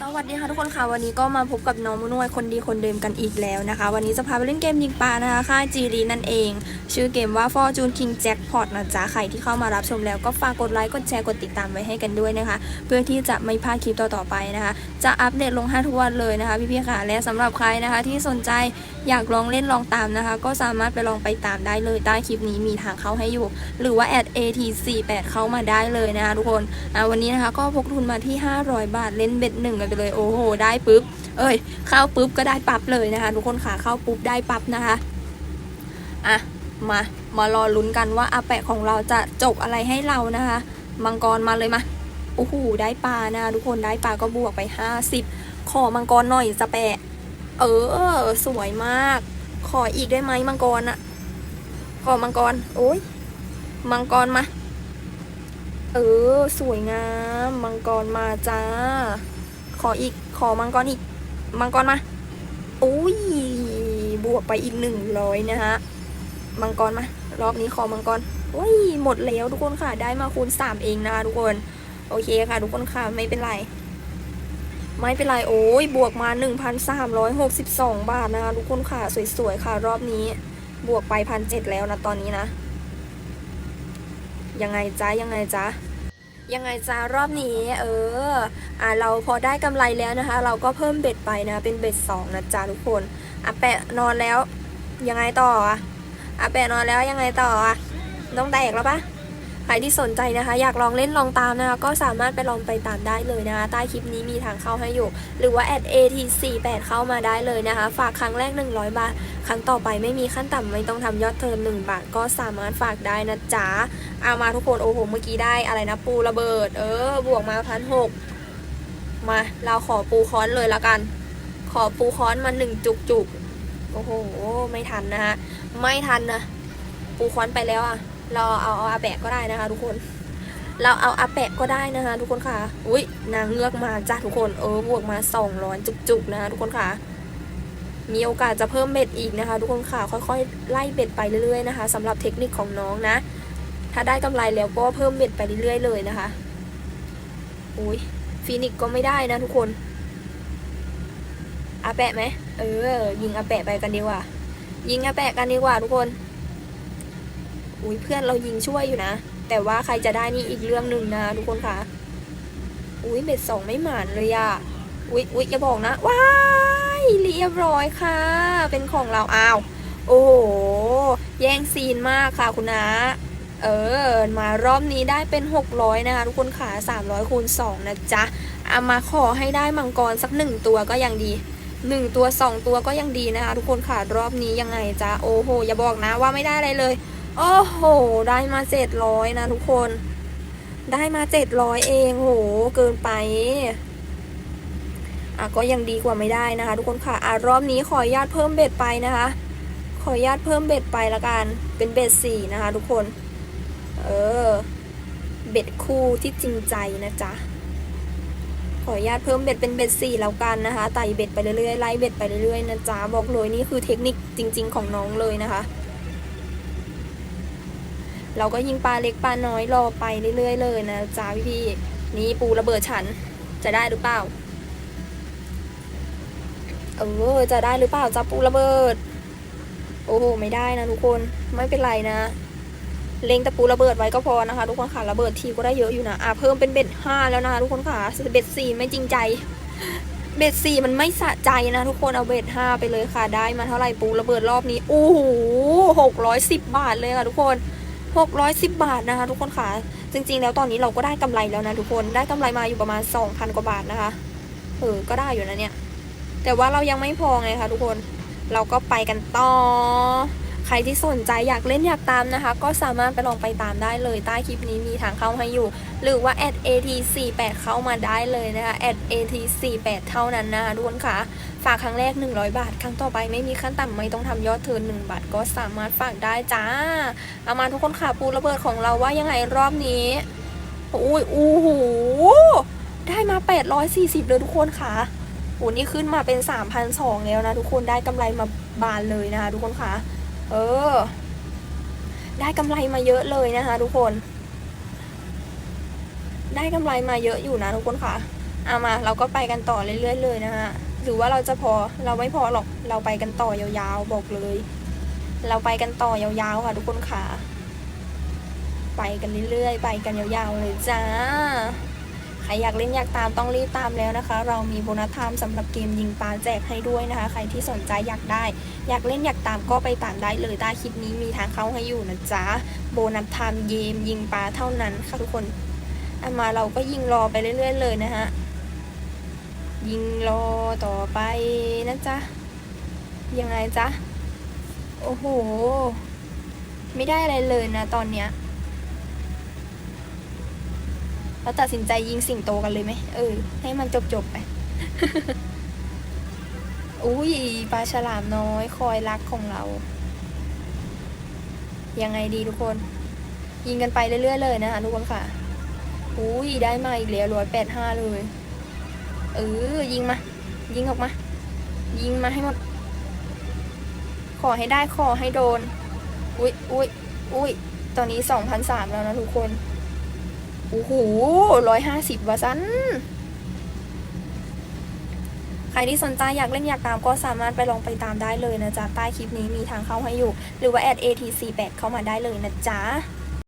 สวัสดีค่ะทุกคนค่ะวันนี้ก็มาพบกับน้องมุนวยคนดีคนเดิมกันอีกแล้วนะคะ วันนี้จะพาไปเล่นเกมยิงปลานะคะค่ายจีรีนั่นเอง ชื่อเกมว่า Fortune King Jackpot นะจ๊ะใครที่เข้ามารับชมแล้วก็ฝากกดไลค์กดแชร์กดติดตามไว้ให้กันด้วยนะคะ เพื่อที่จะไม่พลาดคลิปต่อๆไปนะคะ จะอัปเดตลง5ทุกวันเลยนะคะพี่ๆค่ะและสำหรับใครนะคะที่สนใจ อยากลองเล่นลองตามนะคะ ก็สามารถไปลองไปตามได้เลยใต้คลิปนี้มีทางเข้าให้อยู่ หรือว่า at at48 เข้ามาได้เลยนะคะทุกคนอ่าวันนี้นะคะก็พกทุนมาที่ 500 บาทเล่นเบ็ดหนึ่งกันไปเลยโอ้โหได้ปุ๊บ เอ้ยเข้าปุ๊บก็ได้ปั๊บเลยนะคะ ทุกคนค่ะเข้าปุ๊บได้ปั๊บนะคะอะมามารอลุ้นกันว่าอาแปะของเราจะจบอะไรให้เรานะคะมังกรมาเลยมาโอ้โหได้ปลานะทุกคนได้ปลาก็บวกไป 50 ขอมังกรหน่อยสแปะ เออ สวยมาก ขออีกได้ไหมมังกรอะขอมังกร โอ้ย มังกรมา เออ สวยงาม มังกรมาจ้า ขออีก ขอมังกรอีก มังกรมาอุ้ย บวกไปอีกหนึ่งร้อยนะฮะ มังกรมา รอบนี้ขอมังกรอุ้ย หมดแล้วทุกคนค่ะ ได้มาคูณสามเองนะคะทุกคน โอเคค่ะ ทุกคนค่ะ ไม่เป็นไร ไม่เป็นไรโอ้ยบวกมา 1,362 บาทนะคะทุกคนค่ะ สวยๆค่ะ รอบนี้บวกไปพันเจ็ดแล้วนะตอนนี้นะ ยังไงจ๊ะยังไงจ๊ะยังไงจ้ารอบนี้ เออ อ่าเราพอได้กำไรแล้วนะคะ เราก็เพิ่มเบ็ดไปนะ เป็นเบ็ดสองนะจ๊ะทุกคนอะแปะนอนแล้ว ยังไงต่ออะอะแปะนอนแล้วยังไงต่ออะต้องแตกแล้วปะ ใครที่สนใจนะคะ อยากลองเล่นลองตามนะคะก็สามารถไปลองไปตามได้เลยนะคะ ใต้คลิปนี้มีทางเข้าให้อยู่ หรือว่าแอด @at48 เข้ามาได้เลยนะคะ ฝากครั้งแรก 100 บาท ครั้งต่อไปไม่มีขั้นต่ำไม่ต้องทำยอดเทิร์น1บาทก็สามารถฝากได้นะจ๊ะเอามาทุกคนโอ้โหเมื่อกี้ได้อะไรนะปูระเบิด เออบวกมาพันหกมาเราขอปูค้อนเลยละกัน ขอปูค้อนมาหนึ่งจุกจุกโอ้โห ไม่ทันนะฮะ ไม่ทันนะ ปูค้อนไปแล้วอะ เราเอาเอาอาแปะก็ได้นะคะ ทุกคน เราเอาอาแปะก็ได้นะคะ ทุกคนค่ะ อุ้ยนางเงือกมาจ้ะทุกคนเออบวกมาสองร้อยจุกๆนะคะทุกคนค่ะ มีโอกาสจะเพิ่มเบ็ดอีกนะคะ ทุกคนค่ะ ค่อยๆไล่เบ็ดไปเรื่อยๆนะคะสำหรับเทคนิคของน้องนะ ถ้าได้กำไรแล้วก็เพิ่มเบ็ดไปเรื่อยๆเลยนะคะ อุ้ยฟีนิกซ์ก็ไม่ได้นะทุกคนอาแปะไหมเออ ยิงอาแปะไปกันดีกว่า ยิงอาแปะกันดีกว่าทุกคน อุ้ยเพื่อนเรายิงช่วยอยู่นะ แต่ว่าใครจะได้นี่อีกเรื่องหนึ่งนะ ทุกคนคะอุ้ยเบ็ดสองไม่หมานเลยอะอุ้ยอุ้ยอย่าบอกนะ ว้ายเรียบร้อยค่ะ เป็นของเราอ้าว โอ้โห แย่งซีนมากค่ะคุณนาเออ มารอบนี้ได้เป็น 600 นะคะทุกคนค่ะ300คูณ2นะจ๊ะเอามาขอให้ได้มังกรสักหนึ่งตัวก็ยังดี 1 ตัว 2 ตัวก็ยังดีนะคะทุกคนค่ะรอบนี้ยังไงจ๊ะ โอ้โห อย่าบอกนะว่าไม่ได้อะไรเลย โอ้โห ได้มา700นะทุกคน ได้มา700เองโห เกินไป อะก็ยังดีกว่าไม่ได้นะคะ ทุกคนค่ะ อะรอบนี้ขออนุญาตเพิ่มเบ็ดไปนะคะ ขออนุญาตเพิ่มเบ็ดไปละกัน เป็นเบ็ดสี่นะคะ ทุกคน เออ เบ็ดคู่ที่จริงใจนะจ๊ะ ขออนุญาตเพิ่มเบ็ดเป็นเบ็ดสี่แล้วกันนะคะ ไต่เบ็ดไปเรื่อยๆ ไล่เบ็ดไปเรื่อยๆนะจ๊ะ บอกเลยนี่คือเทคนิคจริง ๆ ของน้องเลยนะคะ เราก็ยิงปลาเล็กปลาน้อยรอไปเรื่อยๆเลยนะจ๊ะพี่ๆนี่ปูระเบิดฉันจะได้หรือเปล่าเออจะได้หรือเปล่าจะปูระเบิด โอ้โหไม่ได้นะทุกคนไม่เป็นไรนะเล็งตะปูระเบิดไว้ก็พอนะคะ ทุกคนค่ะระเบิดทีก็ได้เยอะอยู่นะอะเพิ่มเป็นเบ็ดห้าแล้วนะคะทุกคนค่ะเบ็ดสี่ไม่จริงใจ เบ็ดสี่มันไม่สะใจนะ ทุกคนเอาเบ็ดห้าไปเลยค่ะ ได้มาเท่าไหร่ปูระเบิดรอบนี้โอ้โหหกร้อยสิบบาทเลยค่ะทุกคน หกร้อยสิบบาทนะคะ ทุกคนค่ะ จริง ๆ แล้วตอนนี้เราก็ได้กำไรแล้วนะทุกคนได้กำไรมาอยู่ประมาณสองพันกว่าบาทนะคะเออก็ได้อยู่นะเนี่ย แต่ว่าเรายังไม่พอไงคะทุกคนเราก็ไปกันต่อ ใครที่สนใจอยากเล่นอยากตามนะคะ ก็สามารถไปลองไปตามได้เลยใต้คลิปนี้มีทางเข้าให้อยู่ หรือว่า @at48 เข้ามาได้เลยนะคะ @at48 เท่านั้นนะคะทุกคนค่ะ ฝากครั้งแรก 100 บาท ครั้งต่อไปไม่มีขั้นต่ำไม่ต้องทำยอดเทิร์น1บาทก็สามารถฝากได้จ้าเอามาทุกคนค่ะปูระเบิดของเราว่ายังไงรอบนี้อุ้ยอู้หูได้มา 840 เลยทุกคนค่ะโอ้นี่ขึ้นมาเป็นสามพันสองแล้วนะทุกคนได้กำไรมาบานเลยนะคะทุกคนค่ะ เออ ได้กำไรมาเยอะเลยนะคะ ทุกคน ได้กำไรมาเยอะอยู่นะทุกคนคะเอามาเราก็ไปกันต่อเรื่อยๆเลยนะฮะหรือว่าเราจะพอเราไม่พอหรอกเราไปกันต่อยาวๆบอกเลย เราไปกันต่อยาวๆค่ะ ทุกคนค่ะ ไปกันเรื่อยๆ ไปกันยาวๆเลยจ้า ใครอยากเล่นอยากตามต้องรีบตามแล้วนะคะ เรามีโบนัสไทม์สำหรับเกมยิงปลาแจกให้ด้วยนะคะ ใครที่สนใจอยากได้ อยากเล่นอยากตามก็ไปตามได้เลยใต้คลิปนี้มีทางเข้าให้อยู่นะจ๊ะโบนัสไทม์เกมยิงปลาเท่านั้นค่ะทุกคนอามาเราก็ยิงรอไปเรื่อยๆ เลยนะฮะยิงรอต่อไปนะจ๊ะยังไงจ๊ะโอ้โห ไม่ได้อะไรเลยนะตอนเนี้ย เราตัดสินใจยิงสิงโตกันเลยไหมเออ ให้มันจบจบๆไป อุ้ยปลาฉลามน้อยคอยรักของเรา ยังไงดีทุกคน ยิงกันไปเรื่อยๆเลยนะคะทุกคนค่ะ อุ้ยได้มาอีกแล้วร้อยแปดห้าเลย เออ ยิงมา ยิงออกมา ยิงมาให้หมด ขอให้ได้ขอให้โดน อุ้ยอุ้ยอุ้ยตอนนี้สองพันสามแล้วนะทุกคน โอ้โหร้อยห้าสิบวะซันใครที่สนใจอยากเล่นอยากตามก็สามารถไปลองไปตามได้เลยนะจ๊ะ ใต้คลิปนี้มีทางเข้าให้อยู่ หรือว่าแอด ATC8 เข้ามาได้เลยนะจ๊ะ